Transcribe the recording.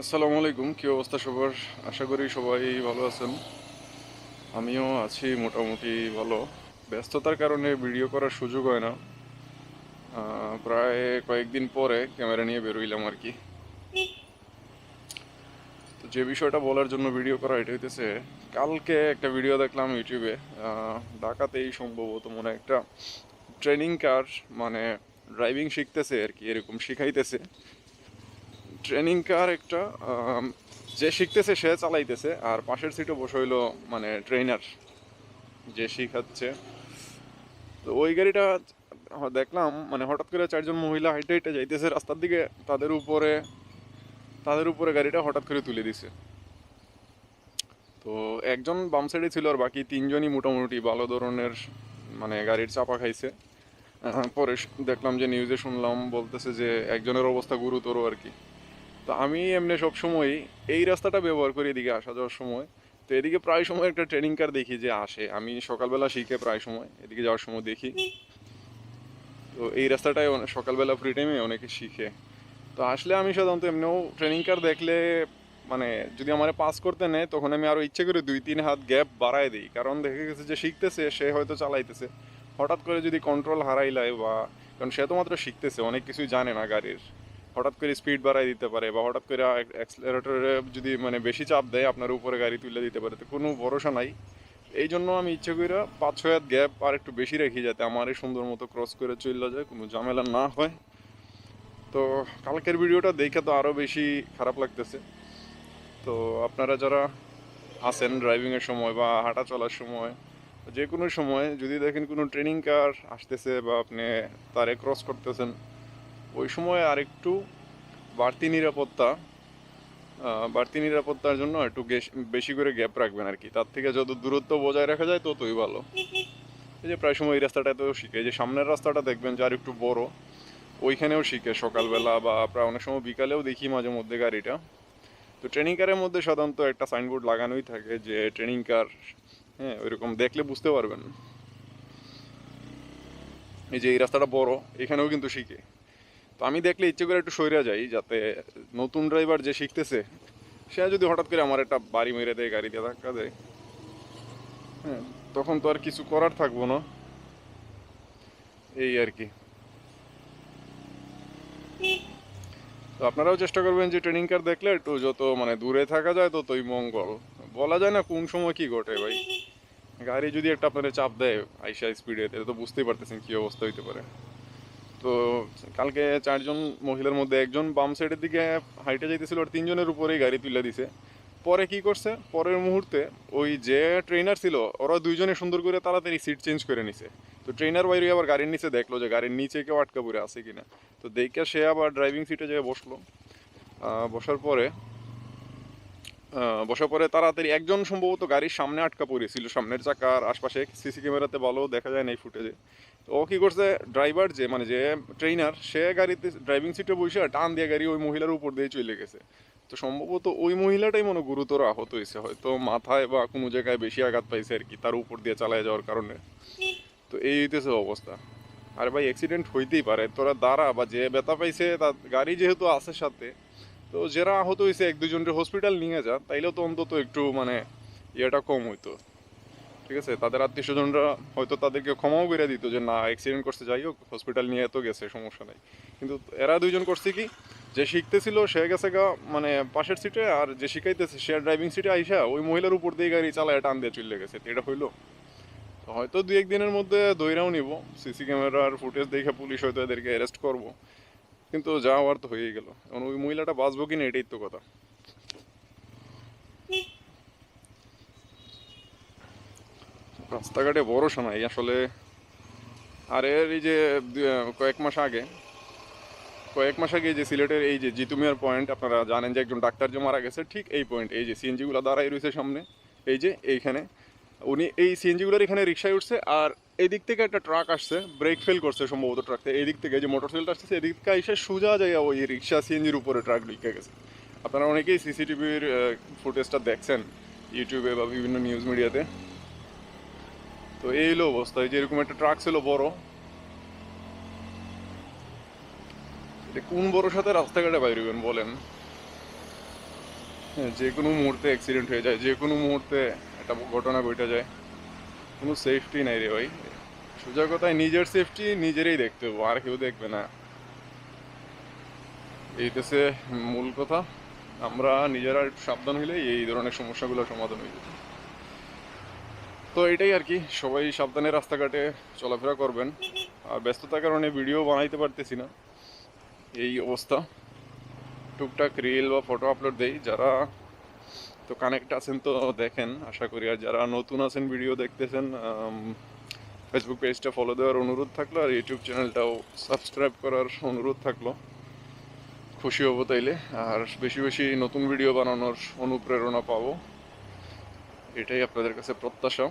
আসসালামু আলাইকুম, কী অবস্থা সবার? আশা করি সবাই ভালো আছেন। আমিও আছি মোটামুটি ভালো। ব্যস্ততার কারণে ভিডিও করার সুযোগ হয় না। প্রায় কয়েকদিন পরে ক্যামেরা নিয়ে বেরোইলাম আর কি। তো যে বিষয়টা বলার জন্য ভিডিও করা এটা হইতেছে, কালকে একটা ভিডিও দেখলাম ইউটিউবে। ঢাকাতেই সম্ভবত মনে একটা ট্রেনিং কার মানে ড্রাইভিং শিখতেছে আর কি, এরকম শিখাইতেছে। ট্রেনিং কার একটা যে শিখতেছে সে চালাইতেছে, আর পাশের সিটে বসে হইল মানে ট্রেনার যে শিখাচ্ছে। তো ওই গাড়িটা দেখলাম মানে হঠাৎ করে চারজন মহিলা হাইটে হাইটে যাইতেছে রাস্তার দিকে, তাদের উপরে তাদের উপরে গাড়িটা হঠাৎ করে তুলে দিছে। তো একজন বাম সাইডে ছিল আর বাকি তিনজনই মোটামুটি ভালো ধরনের মানে গাড়ির চাপা খাইছে। পরে দেখলাম যে নিউজে শুনলাম বলতেছে যে একজনের অবস্থা গুরুতর আর কি। তো আমি এমনি সবসময় এই রাস্তাটা ব্যবহার করি এদিকে আসা যাওয়ার সময়। তো এদিকে প্রায় সময় একটা ট্রেনিং কার দেখি যে আসে। আমি সকালবেলা শিখে প্রায় সময় এদিকে যাওয়ার সময় দেখি। তো এই রাস্তাটায় সকালবেলা ফ্রি টাইমে অনেকে শিখে। তো আসলে আমি সাধারণত এমনিও ট্রেনিং কার দেখলে মানে যদি আমার পাস করতে নেয়, তখন আমি আরও ইচ্ছে করে দুই, তিন হাত গ্যাপ বাড়ায় দিই। কারণ দেখে গেছে যে শিখতেছে, সে হয়তো চালাইতেছে। হঠাৎ করে যদি কন্ট্রোল হারাইলায় বা কারণ সে তো মাত্র শিখতেছে, অনেক কিছুই জানে না গাড়ির। হঠাৎ করে স্পিড বাড়াই দিতে পারে বা হঠাৎ করে অ্যাক্সিলারেটরে যদি মানে বেশি চাপ দেয়, আপনার উপরে গাড়ি তুলে দিতে পারে। তো কোনো ভরসা নাই। এই জন্য আমি ইচ্ছে করে পাঁচ ছয় হাত গ্যাপ আর একটু বেশি রাখি যাতে আমারই সুন্দর মতো ক্রস করে চলে যায়, কোনো ঝামেলা না হয়। তো কালকের ভিডিওটা দেখে তো আরও বেশি খারাপ লাগতেছে। তো আপনারা যারা আসেন ড্রাইভিংয়ের সময় বা হাঁটা চলার সময় যে কোনো সময় যদি দেখেন কোনো ট্রেনিং কার আসতেছে বা আপনি তারে ক্রস করতেছেন ওই সময় আরেকটু বাড়তি নিরাপত্তা বাড়তি নিরাপত্তার জন্য একটু বেশি করে গ্যাপ রাখবেন আর কি। তার থেকে যত দূরত্ব বজায় রাখা যায় ততই ভালো। এই যে প্রায় সময় এই রাস্তাটা রাস্তাটাতেও শিখে। যে সামনের রাস্তাটা দেখবেন যে আর একটু বড়, ওইখানেও শিখে সকালবেলা বা প্রায় অনেক সময় বিকালেও দেখি মাঝে মধ্যে গাড়িটা। তো ট্রেনিং কারের মধ্যে সাধারণত একটা সাইনবোর্ড লাগানোই থাকে যে ট্রেনিং কার হ্যাঁ ওইরকম দেখলে বুঝতে পারবেন। এই যে এই রাস্তাটা বড়, এখানেও কিন্তু শিখে। তো আমি দেখলে ইচ্ছে করে একটু সইরা যাই, যাতে নতুন ড্রাইভার যে শিখতেছে, সে যদি হঠাৎ করে আমার একটা বাড়ি মেরে দেয়, গাড়ি দিয়ে ধাক্কা দেয় হ্যাঁ তখন তো আর কিছু করার থাকব না। এই আর কি। তো আপনারাও চেষ্টা করবেন যে ট্রেনিং কার দেখলে একটু যত মানে দূরে থাকা যায়, ততই মঙ্গল। বলা যায় না কোন সময় কি ঘটে ভাই। গাড়ি যদি একটা আপনার চাপ দেয়, আইসা স্পিডে তাহলে তো বুঝতেই পারতেছেন কি অবস্থা হইতে পারে। তো কালকে চারজন মহিলার মধ্যে একজন বাম সাইডের দিকে হাইটে যাইতেছিল, আর তিনজনের উপরেই গাড়ি তুলে দিছে। পরে কি করছে? পরের মুহূর্তে ওই যে ট্রেনার ছিল, ওরা দুইজনে সুন্দর করে তাড়াতাড়ি সিট চেঞ্জ করে নিছে। তো ট্রেনার বাইরে আবার গাড়ির নিচে দেখল যে গাড়ির নিচে কেউ আটকা পড়ে আছে কিনা। তো দেখে সে আবার ড্রাইভিং সিটে যেয়ে বসল। বসার পরে বসার পরে তাড়াতাড়ি একজন সম্ভবত গাড়ির সামনে আটকা পড়েছিল, সামনের চাকার আশপাশে সিসি ক্যামেরাতে ভালো দেখা যায় না এই ফুটেজে তো ও কী করছে ড্রাইভার যে মানে যে ট্রেনার সে গাড়িতে ড্রাইভিং সিটে বসে টান দিয়ে গাড়ি ওই মহিলার উপর দিয়ে চলে গেছে। তো সম্ভবত ওই মহিলাটাই মনে গুরুতর আহত হয়েছে, হয়তো মাথায় বা কোনো জায়গায় বেশি আঘাত পাইছে আর কি, তার উপর দিয়ে চালায় যাওয়ার কারণে। তো এই হইতেছে অবস্থা। আরে ভাই অ্যাক্সিডেন্ট হইতেই পারে, তোরা দাঁড়া বা যে ব্যথা পাইছে, তার গাড়ি যেহেতু আছে সাথে তো যারা আহত হয়েছে, এক দুজনকে হসপিটাল নিয়ে যা তাইলেও তো অন্তত একটু মানে ইয়েটা কম হইতো। ঠিক আছে? তাদের আত্মীয় স্বজনরা হয়তো তাদেরকে ক্ষমাও করে দিত যে, না অ্যাক্সিডেন্ট করতে যাই হোক হসপিটাল নিয়ে তো গেছে, সমস্যা নাই। কিন্তু এরা দুইজন করছে কি? যে শিখতেছিল, সে গেছে গা মানে পাশের সিটে আর যে শিখাইতেছে, সে ড্রাইভিং সিটে আইসা, ওই মহিলার উপর দিয়ে গাড়ি চালায় টান দিয়ে চলে গেছে। এটা হইল। হয়তো দু একদিনের মধ্যে দইরাও নিব। সিসি ক্যামেরার ফুটেজ দেখে পুলিশ হয়তো এদেরকে অ্যারেস্ট করব। কিন্তু যা হওয়ার তো হয়েই গেল। এখন ওই মহিলাটা বাঁচবো কিনা এটাই তো কথা। রাস্তাঘাটে ভরসা নাই আসলে আর এর এই যে কয়েক মাস আগে, কয়েক মাস আগে যে সিলেটের এই যে জিতুমিয়ার পয়েন্ট, আপনারা জানেন যে একজন ডাক্তার যে মারা গেছে, ঠিক এই পয়েন্ট, এই যে সিএনজিগুলো দাঁড়াই রয়েছে সামনে, এই যে এইখানে। উনি এই সিএনজিগুলোর এখানে রিক্সায় উঠছে আর এই দিক থেকে একটা ট্রাক আসছে ব্রেক ফেল করছে সম্ভবত ট্রাকটা এই দিক থেকে যে মোটরসাইকেলটা আসছে এদিক থেকে এসে সোজা যায় ওই রিক্সা সিএনজির উপরে ট্রাক ঢুকে গেছে। আপনারা অনেকেই সিসিটিভির ফুটেজটা দেখছেন ইউটিউবে বা বিভিন্ন নিউজ মিডিয়াতে তো। এই হলো অবস্থা যে এরকম একটা ট্রাক ছিল বড়। কোন বড় সাথে রাস্তাঘাটে বাইরে হবেন বলেন? হ্যাঁ, যে কোনো মুহূর্তে অ্যাক্সিডেন্ট হয়ে যায় যে কোনো মুহূর্তে একটা ঘটনা ঘটে যায়। কোনো সেফটি নাই রে ভাই। সোজা কথায় নিজের সেফটি নিজেরই দেখতে হবে, আর কেউ দেখবে না। এইতেছে মূল কথা। আমরা নিজেরা সাবধান হইলেই এই ধরনের সমস্যাগুলো সমাধান হয়ে যেত তো এটাই আর কি, সবাই সাবধানে রাস্তাঘাটে চলাফেরা করবেন। আর ব্যস্ততার কারণে ভিডিও বানাইতে পারতেছি না। এই অবস্থা। টুকটাক রিল বা ফটো আপলোড দেই, যারা তো কানেক্ট আছেন তো দেখেন, আশা করি। আর যারা নতুন আছেন ভিডিও দেখতেছেন ফেসবুক পেজটা ফলো দেওয়ার অনুরোধ থাকল আর ইউটিউব চ্যানেলটাও সাবস্ক্রাইব করার অনুরোধ থাকল। খুশি হব তাইলে। আর বেশি বেশি নতুন ভিডিও বানানোর অনুপ্রেরণা পাবো। এটাই আপনাদের কাছে প্রত্যাশা।